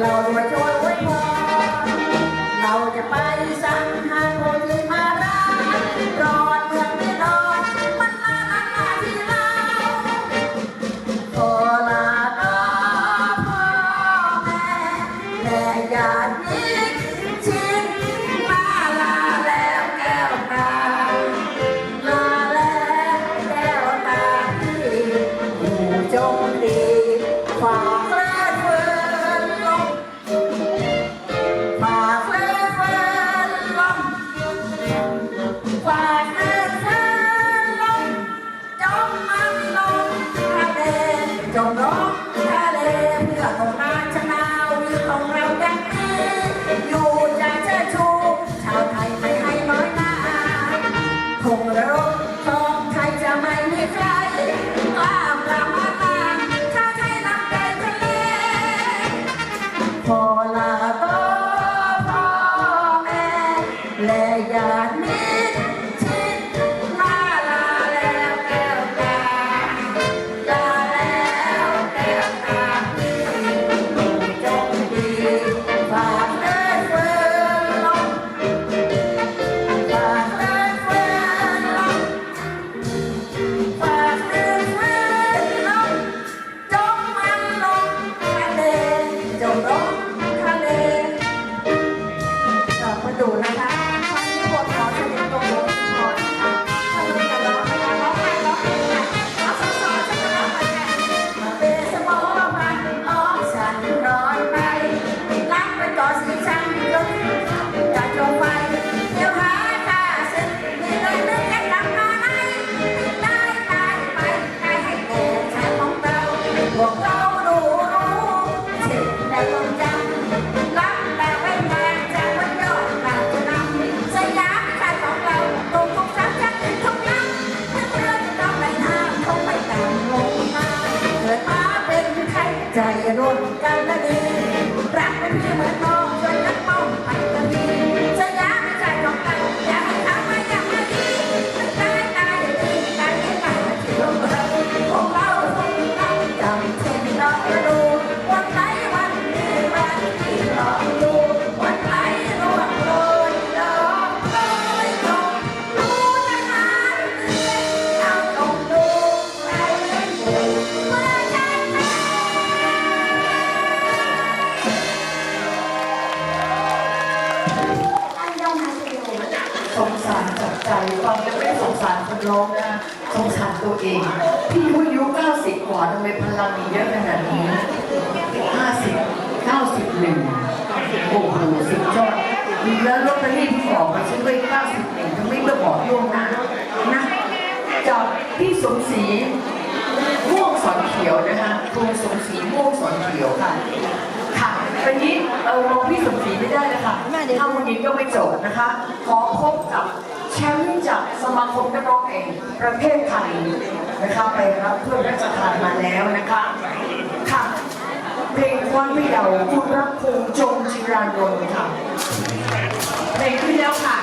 เราด้วยช่วยไว้พอ ทะเลเพื่อต้องการชนะวิวของเราดังนี้อยู่จะเชิดชู ชาวไทยไม่ให้น้อยหน้าคงรบของไทยจะไม่มีใครกล้าปรามาตามชาวไทยนำเดินทะเลขอลาต่อพ่อแม่และญาติมิตร กลั และดีรักเป็นพี่เหมือนน้อง ฟังแล้วไม่สงสารคนร้องนะสงสารตัวเอง พี่อายุ90กว่าทำไมพลังมีเยอะขนาดนี้50 91โอ้โหสุดยอดแล้วลอตเตอรี่ที่ออกมาซื้อไว้91ทำไวันนี้เราลงพี่สมศรีไม่ได้นะคะถ้าวันนี้ก็ไม่จบนะคะ ขอพบกับแชมป์จากสมาคมนักร้องเองประเทศไทยนะคะไปรับถ้วยพระราชทานมาแล้วนะคะค่ะเพลงวันไม่เยาว์คุณรักคงจงจิรานนท์ค่ะเพลงขึ้นแล้วค่ะ